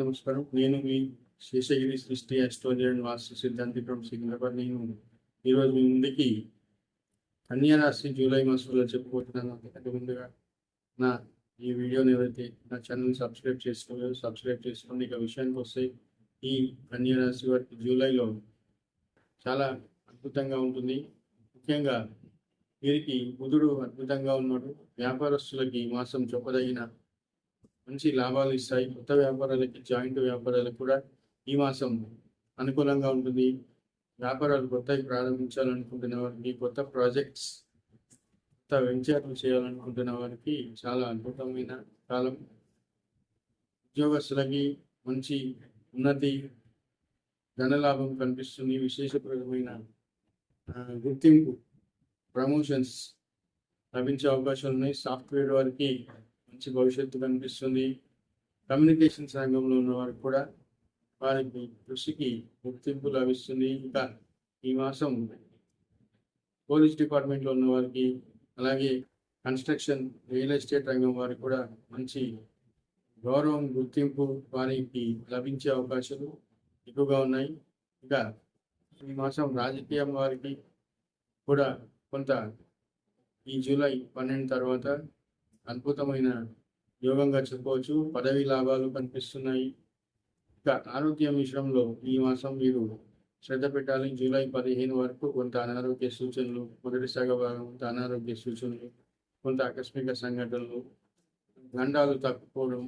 నమస్కారం. నేను మీ శేషగిరి సృష్టి అస్ట్రోలియన్ వాస్తు సిద్ధాంతి ఫ్రమ్ సికింద్రాబాద్ నేను ఈరోజు మీ ముందుకి కన్యారాశి జూలై మాసంలో చెప్పుకుంటున్నాను అంతకంటే ముందుగా నా ఈ వీడియోని ఎవరైతే నా ఛానల్ సబ్స్క్రైబ్ చేసుకోలేదు సబ్స్క్రైబ్ చేసుకోండి ఇక విషయానికి వస్తే ఈ కన్యారాశి వారికి జూలైలో చాలా అద్భుతంగా ఉంటుంది. ముఖ్యంగా వీరికి బుధుడు అద్భుతంగా ఉన్నాడు. వ్యాపారస్తులకి మాసం చెప్పదగిన మంచి లాభాలు ఇస్తాయి. కొత్త వ్యాపారాలకి జాయింట్ వ్యాపారాలకు కూడా ఈ మాసం అనుకూలంగా ఉంటుంది. వ్యాపారాలు కొత్తవి ప్రారంభించాలనుకుంటున్న వారికి కొత్త ప్రాజెక్ట్స్ కొత్త వెంచర్లు చేయాలనుకుంటున్న వారికి చాలా అద్భుతమైన కాలం. ఉద్యోగస్తులకి మంచి ఉన్నతి ధనలాభం కనిపిస్తుంది. విశేషప్రదమైన గుర్తింపు ప్రమోషన్స్ లభించే అవకాశాలు ఉన్నాయి. సాఫ్ట్వేర్ వారికి మంచి భవిష్యత్తు కనిపిస్తుంది. కమ్యూనికేషన్స్ రంగంలో ఉన్న వారికి కూడా వారికి కృషికి గుర్తింపు లభిస్తుంది. ఇంకా ఈ మాసం పోలీస్ డిపార్ట్మెంట్లో ఉన్న వారికి అలాగే కన్స్ట్రక్షన్ రియల్ ఎస్టేట్ రంగం వారికి కూడా మంచి గౌరవం గుర్తింపు వారికి లభించే అవకాశాలు ఎక్కువగా ఉన్నాయి. ఇంకా ఈ మాసం రాజకీయం వారికి కూడా కొంత ఈ జూలై పన్నెండు తర్వాత అద్భుతమైన యోగంగా చెప్పవచ్చు. పదవి లాభాలు కనిపిస్తున్నాయి. ఇంకా ఆరోగ్యం విషయంలో ఈ మాసం మీరు శ్రద్ధ పెట్టాలి. జూలై పదిహేను వరకు కొంత అనారోగ్య సూచనలు మొదటి సగభాగం కొంత అనారోగ్య సూచనలు కొంత ఆకస్మిక సంఘటనలు గండాలు తప్పుకోవడం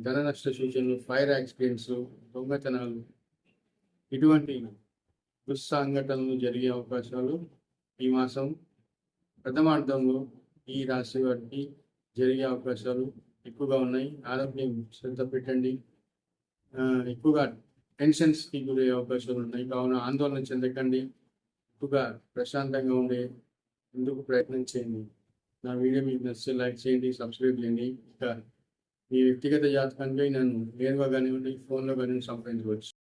ధన నష్ట సూచనలు ఫైర్ యాక్సిడెంట్స్ దొంగతనాలు ఇటువంటి దుస్సంఘటనలు జరిగే అవకాశాలు ఈ మాసం ప్రథమార్థంలో ఈ రాశి వారికి జరిగే అవకాశాలు ఎక్కువగా ఉన్నాయి. ఆరోగ్యం శ్రద్ధ పెట్టండి. ఎక్కువగా టెన్షన్స్కి గురయ్యే అవకాశాలు ఉన్నాయి. కావున ఆందోళన చెందకండి. ఎక్కువగా ప్రశాంతంగా ఉండే ఎందుకు ప్రయత్నం చేయండి. నా వీడియో మీకు నచ్చితే లైక్ చేయండి సబ్స్క్రైబ్ చేయండి. ఇంకా మీ వ్యక్తిగత జాతకానికి నన్ను నేరుగా కానివ్వండి ఫోన్లో కానివ్వండి సంప్రదించవచ్చు.